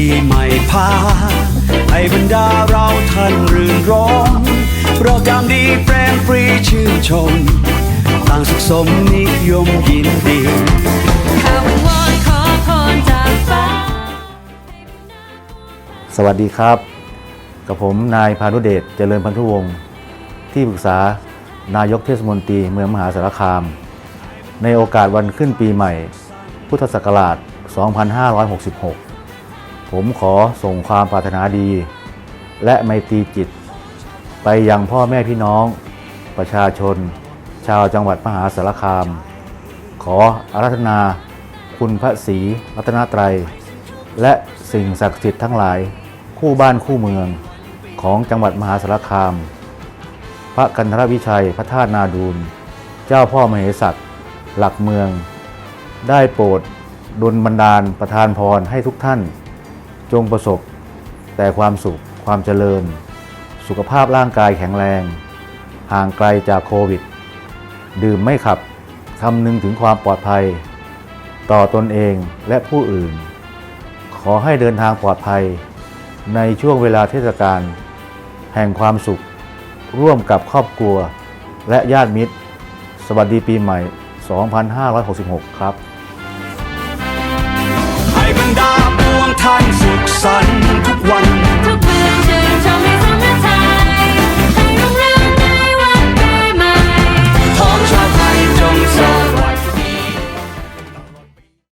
ปีใหม่พาให้บรรดาเราท่านรื่นรมเราจำดีเฟรมฟรีชื่นชม ต่างสุขสมนิยมยินดีสวัสดีครับ กับผมนายพานุเดชเจริญพันธุวงศ์ที่ปรึกษานายกเทศมนตรีเมืองมหาสารคาม ในโอกาสวันขึ้นปีใหม่ พุทธศักราช 2566 ผมขอส่งความปรารถนาดี และไมตรีจิต ไปยังพ่อแม่พี่น้อง ประชาชน ชาวจังหวัดมหาสารคาม ขออารัธนา คุณพระศรีรัตนตรัย และสิ่งศักดิ์สิทธิ์ทั้งหลาย คู่บ้านคู่เมืองของจังหวัดมหาสารคาม พระกันธรวิชัยพระธาตุนาดูล เจ้าพ่อมเหสัตหลักเมือง ได้โปรดดลบันดาลประทานพรให้ทุกท่าน จงประสบ แต่ความสุข ความเจริญ สุขภาพร่างกายแข็งแรง ห่างไกลจากโควิด ดื่มไม่ขับ คำนึงถึงความปลอดภัย ต่อตนเองและผู้อื่น ขอให้เดินทางปลอดภัย ในช่วงเวลาเทศกาลแห่งความสุข ร่วมกับครอบครัวและญาติมิตร สวัสดีปีใหม่ 2566 ครับ sun, one.